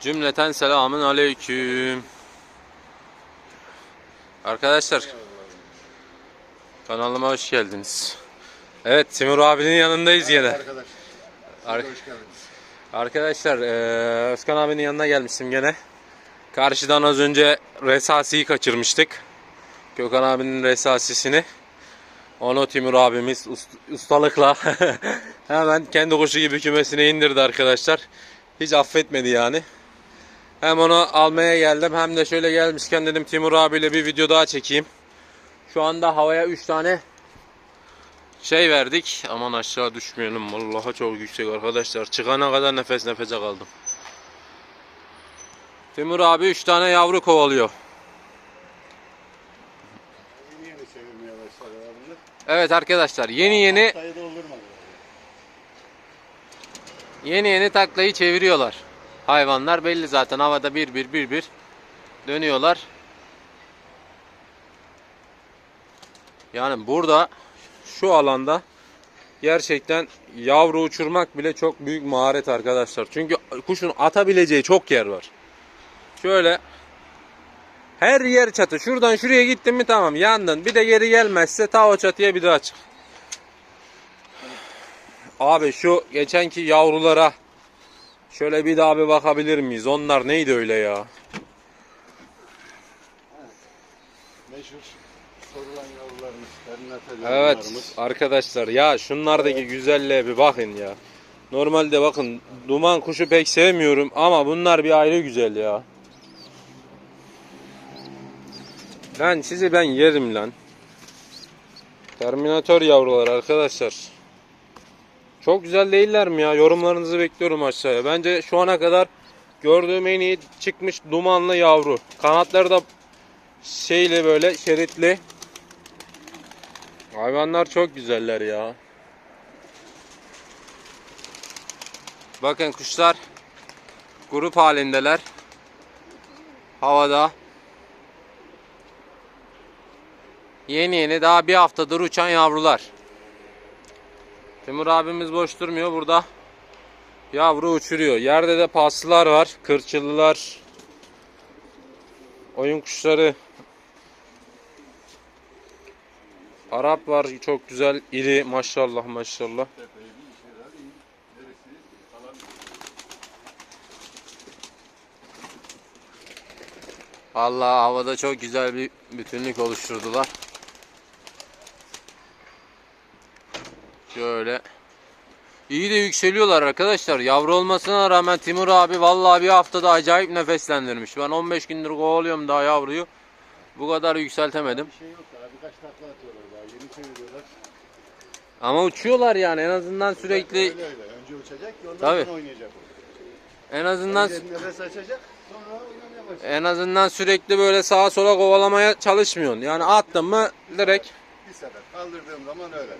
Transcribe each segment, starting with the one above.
Cümleten selamın aleyküm. Arkadaşlar kanalıma hoş geldiniz. Evet Timur abinin yanındayız yine. Arkadaş. Ar- Hoş geldiniz. Arkadaşlar eee, Özkan abinin yanına gelmiştim gene. Karşıdan az önce resasiyi kaçırmıştık. Gökhan abinin resasisini. Onu Timur abimiz ust- ustalıkla hemen kendi kuşu gibi kümesine indirdi arkadaşlar. Hiç affetmedi yani. Hem onu almaya geldim hem de şöyle gelmişken dedim Timur abiyle bir video daha çekeyim. Şu anda havaya 3 tane şey verdik. Aman aşağı düşmeyelim. Vallahi çok yüksek arkadaşlar. Çıkana kadar nefes nefese kaldım. Timur abi 3 tane yavru kovalıyor. Evet arkadaşlar yeni yeni yeni yeni taklayı çeviriyorlar. Hayvanlar belli zaten havada bir bir bir bir dönüyorlar. Yani burada şu alanda gerçekten yavru uçurmak bile çok büyük maharet arkadaşlar. Çünkü kuşun atabileceği çok yer var. Şöyle her yer çatı. Şuradan şuraya gittin mi tamam yandın. Bir de geri gelmezse ta o çatıya bir daha çık. Abi şu geçenki yavrulara şöyle bir daha bir bakabilir miyiz? Onlar neydi öyle ya? Meşhur sorulan yavrularımız, terminatör Evet yavrularımız. arkadaşlar ya şunlardaki güzelliğe bir bakın ya. Normalde bakın duman kuşu pek sevmiyorum ama bunlar bir ayrı güzel ya. Lan sizi ben yerim lan. Terminatör yavrular arkadaşlar. Çok güzel değiller mi ya? Yorumlarınızı bekliyorum aşağıya. Bence şu ana kadar gördüğüm en iyi çıkmış dumanlı yavru. Kanatları da şeyli böyle şeritli. Hayvanlar çok güzeller ya. Bakın kuşlar grup halindeler. Havada. Yeni yeni daha bir haftadır uçan yavrular. Timur abimiz boş durmuyor burada. Yavru uçuruyor. Yerde de paslılar var. Kırçıllılar. Oyun kuşları. Arap var çok güzel iri maşallah maşallah. Allah havada çok güzel bir bütünlük oluşturdular. Şöyle. İyi de yükseliyorlar arkadaşlar. Yavru olmasına rağmen Timur abi vallahi bir haftada acayip nefeslendirmiş. Ben 15 gündür kovalıyorum daha yavruyu. Bu kadar yükseltemedim. Bir şey yok daha birkaç takla atıyorlar daha yeni çeviriyorlar. Ama uçuyorlar yani en azından sürekli Öyle öyle. Önce uçacak ki ondan Tabii. sonra oynayacak. en azından Önce nefes açacak sonra oynamaya başlayacak. en azından sürekli böyle sağa sola kovalamaya çalışmıyorsun. Yani attın mı direkt Bir sefer kaldırdığım zaman öyle.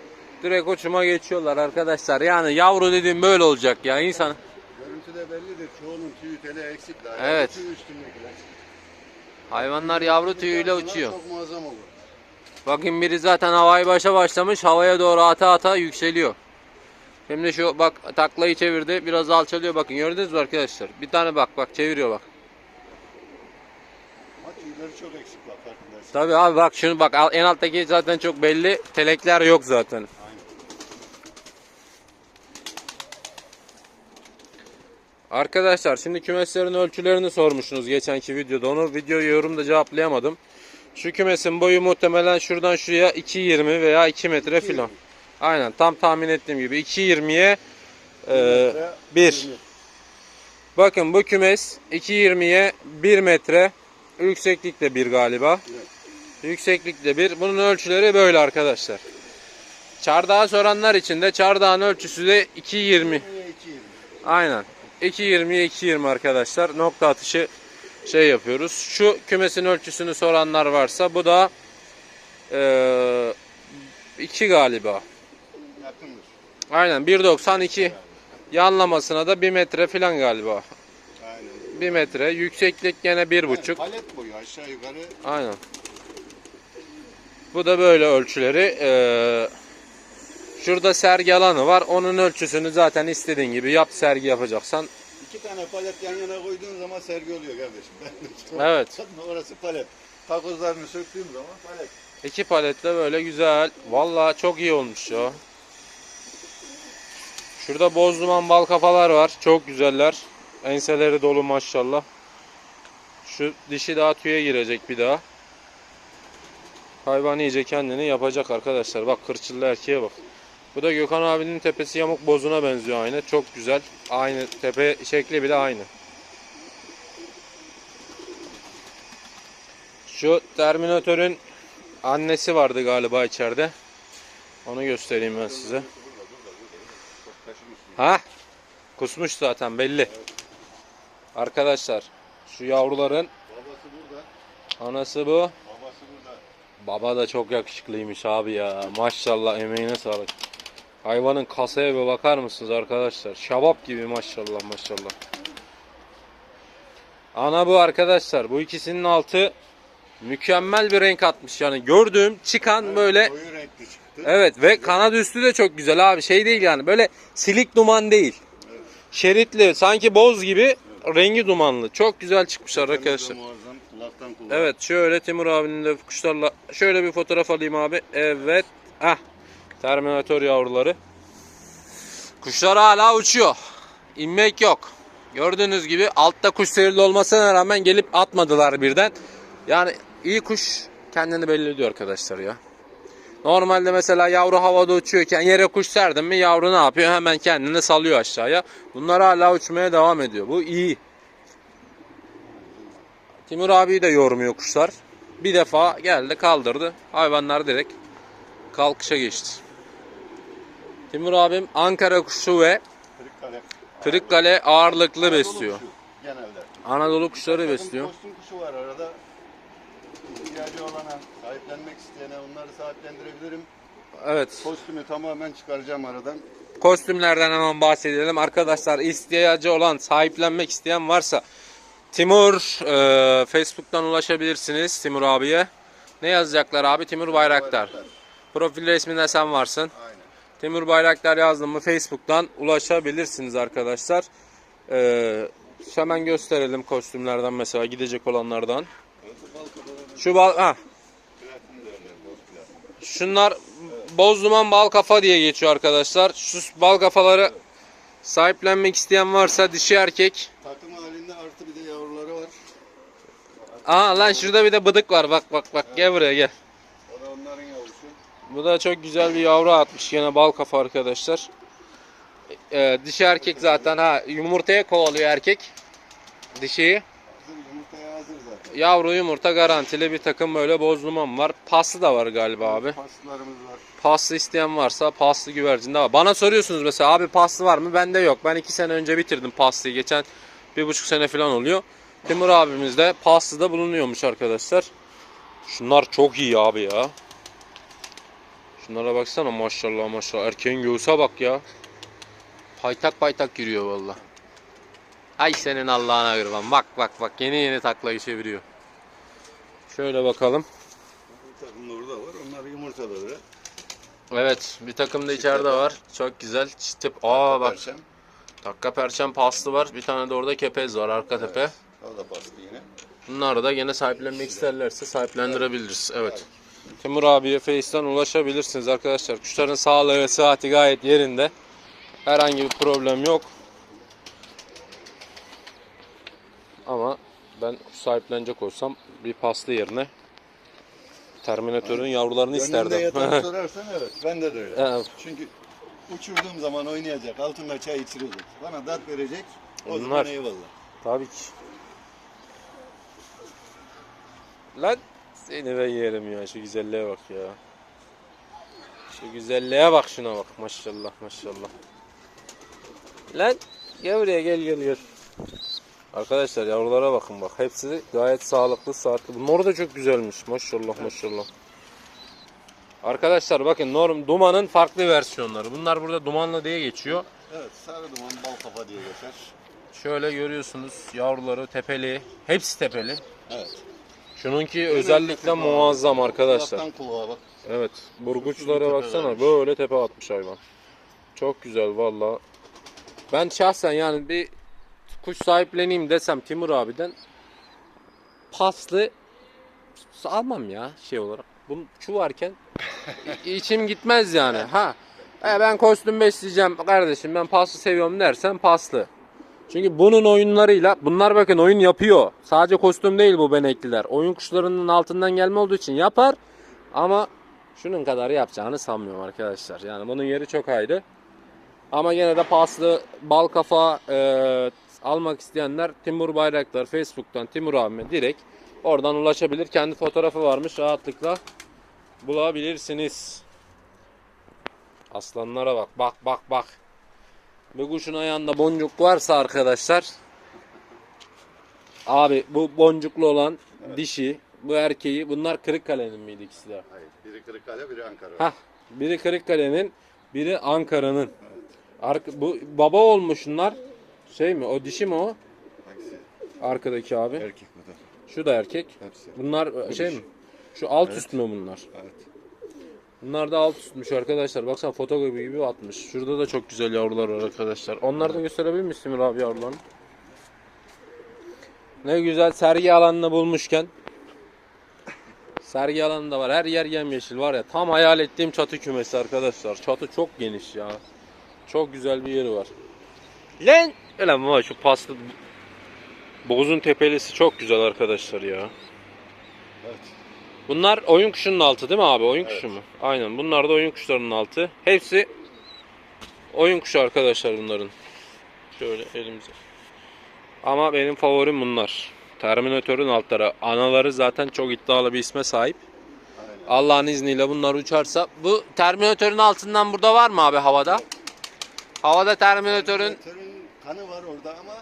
Direkt uçuma geçiyorlar arkadaşlar. Yani yavru dediğim böyle olacak ya insan. Görüntüde bellidir. Çoğunun tüyü teli eksik daha. Evet. Üstündekiler. Hayvanlar yavru tüyüyle uçuyor. Çok muazzam olur. Bakın biri zaten havayı başa başlamış. Havaya doğru ata ata yükseliyor. Şimdi şu bak taklayı çevirdi. Biraz alçalıyor. Bakın gördünüz mü arkadaşlar? Bir tane bak bak çeviriyor bak. Tüyleri çok eksik farkındaysan. Tabii abi bak şunu bak en alttaki zaten çok belli. Telekler yok zaten. Arkadaşlar şimdi kümeslerin ölçülerini sormuşsunuz geçenki videoda. Onu video yorumda cevaplayamadım. Şu kümesin boyu muhtemelen şuradan şuraya 2.20 veya 2 metre filan. Aynen tam tahmin ettiğim gibi 2.20'ye e, 1. Bakın bu kümes 2.20'ye 1 metre. Yükseklikte 1 galiba. Yükseklikte 1. Bunun ölçüleri böyle arkadaşlar. Çardağı soranlar için de çardağın ölçüsü de 2.20. Aynen. 2.20'ye 2.20 arkadaşlar. Nokta atışı şey yapıyoruz. Şu kümesin ölçüsünü soranlar varsa bu da 2 galiba. Yakındır. Aynen 1.92. Yanlamasına da 1 metre falan galiba. Aynen. 1 metre. Yükseklik gene 1.5. Palet boyu aşağı yukarı Aynen. Bu da böyle ölçüleri. Ee, şurada sergi alanı var. Onun ölçüsünü zaten istediğin gibi yap sergi yapacaksan İki tane palet yan yana koyduğun zaman sergi oluyor kardeşim. Evet. Orası palet. Takozlarını söktüğüm zaman palet. İki paletle böyle güzel. Vallahi çok iyi olmuş ya. Şurada boz duman bal kafalar var. Çok güzeller. Enseleri dolu maşallah. Şu dişi daha tüye girecek bir daha. Hayvan iyice kendini yapacak arkadaşlar. Bak kırçıllı erkeğe bak. Bu da Gökhan abinin tepesi yamuk bozuna benziyor aynı. Çok güzel. Aynı tepe şekli bile aynı. Şu Terminator'ün annesi vardı galiba içeride. Onu göstereyim ben size. Ha? Kusmuş zaten belli. Arkadaşlar şu yavruların anası bu. Baba da çok yakışıklıymış abi ya. Maşallah emeğine sağlık. Hayvanın kasaya bir bakar mısınız arkadaşlar? Şabap gibi maşallah maşallah. Ana bu arkadaşlar. Bu ikisinin altı mükemmel bir renk atmış. Yani gördüğüm çıkan böyle renkli çıktı. Evet ve kanat üstü de çok güzel abi. Şey değil yani böyle silik duman değil. Şeritli sanki boz gibi rengi dumanlı. Çok güzel çıkmışlar arkadaşlar. Muazzam kulaktan kulağa. Evet şöyle Timur abinin de kuşlarla şöyle bir fotoğraf alayım abi. Evet. Ah. Terminator yavruları. Kuşlar hala uçuyor. İnmek yok. Gördüğünüz gibi altta kuş serili olmasına rağmen gelip atmadılar birden. Yani iyi kuş kendini belli ediyor arkadaşlar ya. Normalde mesela yavru havada uçuyorken yere kuş serdin mi yavru ne yapıyor? Hemen kendini salıyor aşağıya. Bunlar hala uçmaya devam ediyor. Bu iyi. Timur abi de yormuyor kuşlar. Bir defa geldi kaldırdı. Hayvanlar direkt kalkışa geçti. Timur abim Ankara kuşu ve Kırıkkale. Kırıkkale ağırlıklı Anadolu besliyor. kuşu Genelde. Anadolu kuşları Takım besliyor. Kostüm kuşu var arada. İhtiyacı olana, sahiplenmek isteyene onları sahiplendirebilirim. Evet. Kostümü tamamen çıkaracağım aradan. Kostümlerden hemen bahsedelim. Arkadaşlar ihtiyacı olan, sahiplenmek isteyen varsa Timur e, Facebook'tan ulaşabilirsiniz Timur abiye. Ne yazacaklar abi? Timur Bayraktar. Profil resminde sen varsın. Aynen. Timur Bayraktar yazdım mı Facebook'tan ulaşabilirsiniz arkadaşlar. Ee, hemen gösterelim kostümlerden mesela gidecek olanlardan. Şu bal ha şunlar boz duman bal kafa diye geçiyor arkadaşlar. Şu bal kafaları sahiplenmek isteyen varsa dişi erkek. Takım halinde artı bir de yavruları var. Aa lan şurada bir de bıdık var bak bak bak gel buraya gel. O da onların yavrusu. Bu da çok güzel bir yavru atmış gene bal kafa arkadaşlar. Ee, dişi erkek zaten ha yumurtaya kovalıyor erkek. Dişiyi. Yavru yumurta garantili bir takım böyle boz duman var. Paslı da var galiba abi. Paslarımız var. Paslı isteyen varsa paslı güvercin de var. Bana soruyorsunuz mesela abi paslı var mı? Bende yok. Ben iki sene önce bitirdim paslıyı. Geçen bir buçuk sene falan oluyor. Timur abimiz de paslı da bulunuyormuş arkadaşlar. Şunlar çok iyi abi ya. Şunlara baksana maşallah maşallah. Erkeğin göğüse bak ya. Paytak paytak yürüyor valla. Ay senin Allah'ına kurban. Bak bak bak yeni yeni taklayı çeviriyor. Şöyle bakalım. Bu takım orada var. Onlar yumurtaları. Evet bir takım da içeride var. Çok güzel. Çitip. Aa bak. Perşem. Takka perçem paslı var. Bir tane de orada kepez var arka tepe. O da bastı yine. Bunları da gene sahiplenmek isterlerse sahiplendirebiliriz. Evet. Timur abiye Face'ten ulaşabilirsiniz arkadaşlar. Kuşların sağlığı ve sıhhati gayet yerinde. Herhangi bir problem yok. Ama ben kuş sahiplenecek olsam bir paslı yerine Terminator'un yavrularını Önünde isterdim. yatan sorarsan evet. Bende de öyle. Evet. Çünkü uçurduğum zaman oynayacak. Altında çay içirecek. Bana dert verecek. O Onlar- zaman eyvallah. Tabii ki. Lan seni ben yerim ya şu güzelliğe bak ya. Şu güzelliğe bak şuna bak maşallah maşallah. Lan gel buraya gel gel gel. Arkadaşlar yavrulara bakın bak hepsi gayet sağlıklı saatli. Bunlar da çok güzelmiş maşallah maşallah. Arkadaşlar bakın norm dumanın farklı versiyonları. Bunlar burada dumanlı diye geçiyor. Evet sarı duman bal kafa diye geçer. Şöyle görüyorsunuz yavruları tepeli. Hepsi tepeli. Evet. Şununki özellikle muazzam arkadaşlar. Kulaktan kulağa bak. Evet. Burguçlara baksana. Böyle tepe atmış hayvan. Çok güzel valla. Ben şahsen yani bir kuş sahipleneyim desem Timur abiden paslı almam ya şey olarak. Bu şu varken içim gitmez yani. Ha. E ben kostüm besleyeceğim kardeşim ben paslı seviyorum dersen paslı. Çünkü bunun oyunlarıyla bunlar bakın oyun yapıyor. Sadece kostüm değil bu benekliler. Oyun kuşlarının altından gelme olduğu için yapar. Ama şunun kadar yapacağını sanmıyorum arkadaşlar. Yani bunun yeri çok ayrı. Ama gene de paslı bal kafa e, almak isteyenler Timur Bayraktar Facebook'tan Timur abime direkt oradan ulaşabilir. Kendi fotoğrafı varmış rahatlıkla bulabilirsiniz. Aslanlara bak bak bak bak. Bir kuşun ayağında boncuk varsa arkadaşlar Abi bu boncuklu olan dişi bu erkeği bunlar Kırıkkale'nin miydi ikisi de? Hayır. Biri Kırıkkale, biri Ankara. Hah, biri Kırıkkale'nin, biri Ankara'nın. Arka, bu baba olmuş bunlar. Şey mi? O dişi mi o? Hangisi? Arkadaki abi. Erkek bu da. Şu da erkek. Hepsi. Bunlar şey mi? Şu alt üst mü bunlar? Evet. Bunlar da alt üstmüş arkadaşlar. Baksana fotoğrafı gibi atmış. Şurada da çok güzel yavrular var arkadaşlar. Onları da gösterebilir misin Simir abi yavrularını? Ne güzel sergi alanını bulmuşken. Sergi alanı da var. Her yer yemyeşil var ya. Tam hayal ettiğim çatı kümesi arkadaşlar. Çatı çok geniş ya. Çok güzel bir yeri var. Lan! Ulan var şu paslı Bozun tepelisi çok güzel arkadaşlar ya. Evet. Bunlar oyun kuşunun altı değil mi abi? Oyun Evet. kuşu mu? Aynen. Bunlar da oyun kuşlarının altı. Hepsi oyun kuşu arkadaşlar bunların. Şöyle elimize. Ama benim favorim bunlar. Terminatörün altları. Anaları zaten çok iddialı bir isme sahip. Allah'ın izniyle bunlar uçarsa. Bu Terminatörün altından burada var mı abi havada? Havada Terminatörün Terminatörün kanı var orada ama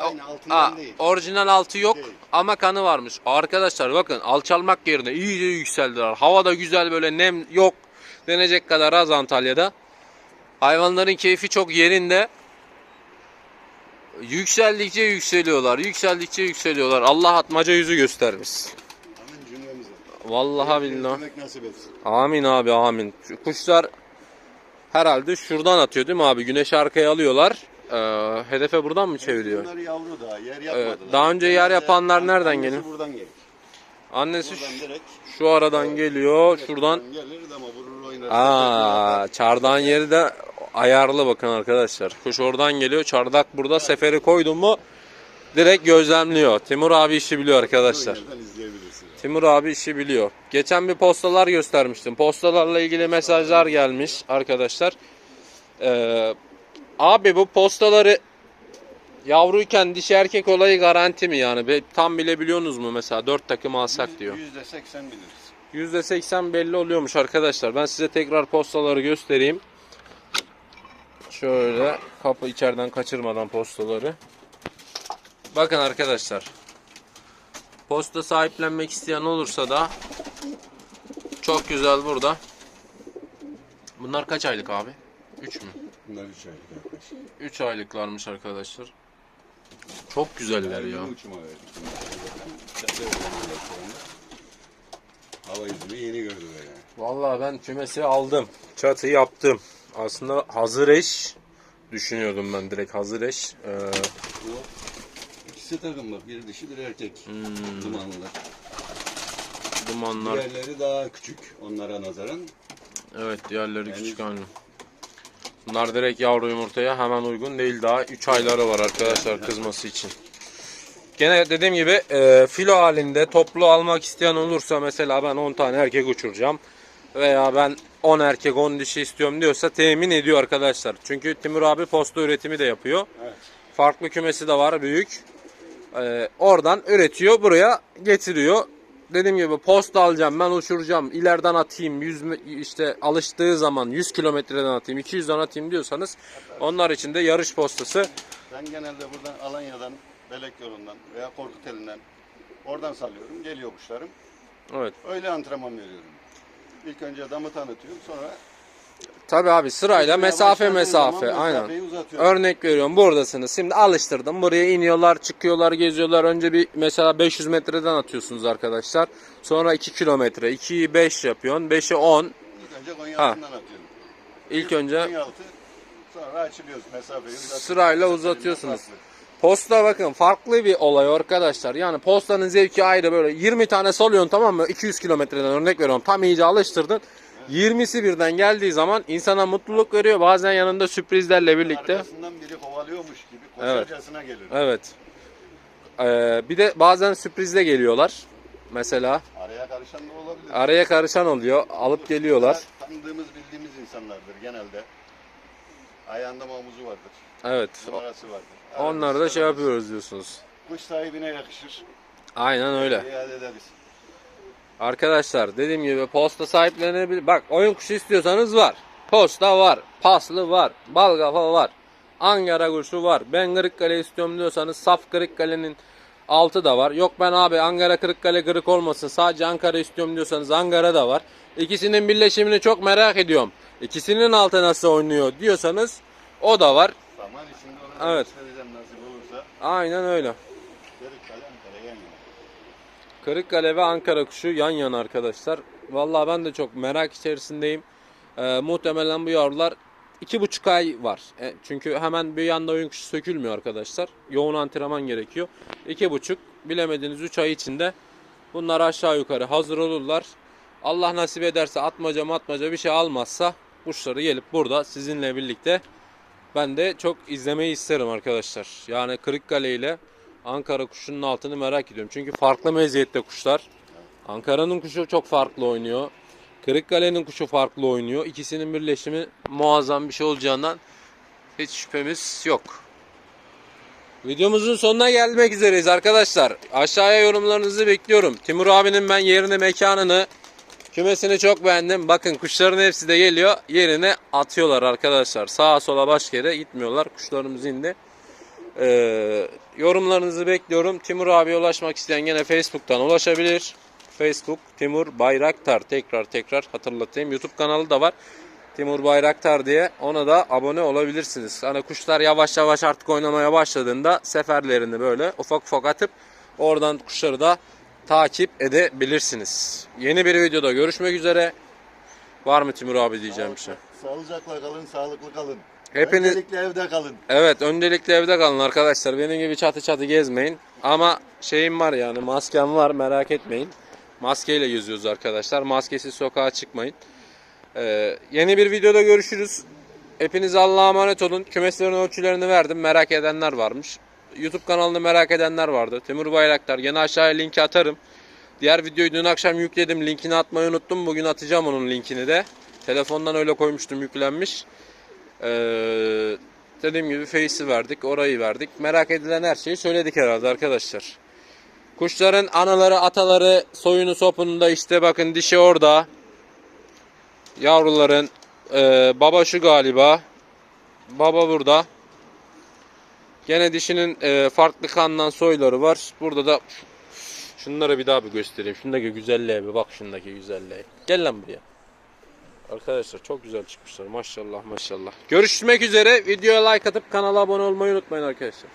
aynı altından Aa, değil. orijinal altı yok Değil. ama kanı varmış. Arkadaşlar bakın alçalmak yerine iyice yükseldiler. Havada güzel böyle nem yok denecek kadar az Antalya'da. Hayvanların keyfi çok yerinde. Yükseldikçe yükseliyorlar. Yükseldikçe yükseliyorlar. Allah atmaca yüzü göstermiş. Amin cümlemize. Vallahi billahi. Yemek nasip etsin. Amin abi amin. Şu kuşlar herhalde şuradan atıyor değil mi abi? Güneş arkaya alıyorlar. Ee, hedefe buradan mı çeviriyor? Bunlar yavru daha yer yapmadılar. daha önce yer yapanlar nereden annesi geliyor? buradan gelir. Annesi Buradan şu- direkt. Şu aradan geliyor. Şuradan. Gelir ama vurur oynar. Aa, çardağın yeri de ayarlı bakın arkadaşlar. Kuş oradan geliyor. Çardak burada. Seferi koydun mu direkt gözlemliyor. Timur abi işi biliyor arkadaşlar. Timur abi işi biliyor. Geçen bir postalar göstermiştim. Postalarla ilgili mesajlar gelmiş arkadaşlar. Ee, abi bu postaları yavruyken dişi erkek olayı garanti mi yani? Be- Tam bilebiliyorsunuz mu mesela? 4 takım alsak diyor. Yüzde seksen biliriz. %80 belli oluyormuş arkadaşlar. Ben size tekrar postaları göstereyim. Şöyle kapı içeriden kaçırmadan postaları. Bakın arkadaşlar. Posta sahiplenmek isteyen olursa da çok güzel burada. Bunlar kaç aylık abi? 3 mü? Bunlar üç aylık yaklaşık. 3 aylıklarmış arkadaşlar. Çok güzeller ya. Uçuma verdik. Hava yüzünü yeni gördüler yani. Vallahi ben kümesi aldım. Çatı yaptım. Aslında hazır eş düşünüyordum ben direkt hazır eş. Ee, Bu ikisi takım bak. Bir dişi bir erkek. Hmm. Dumanlılar. dumanlar. Diğerleri daha küçük onlara nazaran. Evet diğerleri Yani- küçük aynı. Bunlar direkt yavru yumurtaya hemen uygun değil daha 3 ayları var arkadaşlar kızması için. Gene dediğim gibi e, filo halinde toplu almak isteyen olursa mesela ben 10 tane erkek uçuracağım veya ben 10 erkek 10 dişi istiyorum diyorsa temin ediyor arkadaşlar. Çünkü Timur abi posta üretimi de yapıyor. Evet. Farklı kümesi de var büyük. Ee, oradan üretiyor buraya getiriyor. Dediğim gibi posta alacağım ben uçuracağım ileriden atayım 100 me- işte alıştığı zaman 100 kilometreden atayım 200'den atayım diyorsanız onlar için de yarış postası. Ben genelde buradan Alanya'dan, Belek yolundan veya Korkuteli'nden oradan salıyorum. Geliyor kuşlarım. Evet. Öyle antrenman veriyorum. İlk önce damı tanıtıyorum. Sonra Tabi abi sırayla mesafe mesafe aynen. Örnek veriyorum buradasınız. Şimdi alıştırdım. Buraya iniyorlar, çıkıyorlar, geziyorlar. Önce bir mesela 500 metreden atıyorsunuz arkadaşlar. Sonra 2 kilometre. 2'yi 5 yapıyorsun. 5'i 10. İlk önce Konyaaltı'ndan. İlk önce Konyaaltı sonra açılıyoruz mesafeyi uzatıyoruz. Sırayla uzatıyorsunuz. Posta bakın farklı bir olay arkadaşlar. Yani postanın zevki ayrı böyle 20 tane salıyorsun tamam mı? 200 kilometreden örnek veriyorum. Tam iyice alıştırdın. 20'si birden geldiği zaman insana mutluluk veriyor. Bazen yanında sürprizlerle birlikte. Arkasından biri kovalıyormuş gibi Evet. koşarcasına gelir. Evet. Ee, bir de bazen sürprizle geliyorlar. Mesela Araya karışan da olabilir. araya karışan oluyor. Alıp geliyorlar. Tanıdığımız bildiğimiz insanlardır genelde. Ayağında mamuzu vardır. Evet. Numarası vardır. Onları da şey yapıyoruz diyorsunuz. Kuş sahibine yakışır. Aynen öyle. İade ederiz. Arkadaşlar dediğim gibi posta sahiplenebilir. Bak oyun kuşu istiyorsanız var. Posta var. Paslı var. Balgafa var. Ankara kuşu var. Ben Kırıkkale istiyorum diyorsanız saf Kırıkkale'nin altı da var. Yok ben abi Ankara Kırıkkale kırık olmasın. Sadece Ankara istiyorum diyorsanız Ankara da var. İkisinin birleşimini çok merak ediyorum. İkisinin altı nasıl oynuyor diyorsanız o da var. Zaman içinde onu Evet. göstereceğim nasip olursa. Aynen öyle. Kırıkkale Ankara yan yana. Kırıkkale ve Ankara kuşu yan yana arkadaşlar. Vallahi ben de çok merak içerisindeyim. Ee, muhtemelen bu yavrular iki buçuk ay var. E, çünkü hemen bir yanda oyun kuşu sökülmüyor arkadaşlar. Yoğun antrenman gerekiyor. İki buçuk bilemediğiniz üç ay içinde bunlar aşağı yukarı hazır olurlar. Allah nasip ederse atmaca matmaca bir şey almazsa kuşları gelip burada sizinle birlikte ben de çok izlemeyi isterim arkadaşlar. Yani Kırıkkale ile Ankara kuşunun altını merak ediyorum. Çünkü farklı meziyette kuşlar. Ankara'nın kuşu çok farklı oynuyor. Kırıkkale'nin kuşu farklı oynuyor. İkisinin birleşimi muazzam bir şey olacağından hiç şüphemiz yok. Videomuzun sonuna gelmek üzereyiz arkadaşlar. Aşağıya yorumlarınızı bekliyorum. Timur abinin ben yerini mekanını kümesini çok beğendim. Bakın kuşların hepsi de geliyor. Yerine atıyorlar arkadaşlar. Sağa sola başka yere gitmiyorlar. Kuşlarımız indi. Ee, yorumlarınızı bekliyorum. Timur abiye ulaşmak isteyen gene Facebook'tan ulaşabilir. Facebook Timur Bayraktar. Tekrar tekrar hatırlatayım. YouTube kanalı da var. Timur Bayraktar diye ona da abone olabilirsiniz. Hani kuşlar yavaş yavaş artık oynamaya başladığında seferlerini böyle ufak ufak atıp oradan kuşları da takip edebilirsiniz. Yeni bir videoda görüşmek üzere. Var mı Timur abi diyeceğim bir şey? Sağlıcakla kalın, sağlıklı kalın. Hepiniz- Öncelikle evde kalın. Evet öncelikle evde kalın arkadaşlar. Benim gibi çatı çatı gezmeyin. Ama şeyim var yani maskem var merak etmeyin. Maskeyle yüzüyoruz arkadaşlar. Maskesiz sokağa çıkmayın. Ee, yeni bir videoda görüşürüz. Hepiniz Allah'a emanet olun. Kümeslerin ölçülerini verdim. Merak edenler varmış. YouTube kanalını merak edenler vardı. Timur Bayraktar. Yine aşağıya linki atarım. Diğer videoyu dün akşam yükledim. Linkini atmayı unuttum. Bugün atacağım onun linkini de. Telefondan öyle koymuştum yüklenmiş. Ee, dediğim gibi Face'i verdik, orayı verdik. Merak edilen her şeyi söyledik herhalde arkadaşlar. Kuşların anaları, ataları, soyunu, sopunu da işte bakın dişi orada. Yavruların e, baba şu galiba. Baba burada. Gene dişinin e, farklı kandan soyları var. Burada da şunları bir daha bir göstereyim. Şundaki güzelliğe bir bak şundaki güzelliğe. Gel lan buraya. Arkadaşlar çok güzel çıkmışlar. Maşallah maşallah. Görüşmek üzere. Videoya like atıp kanala abone olmayı unutmayın arkadaşlar.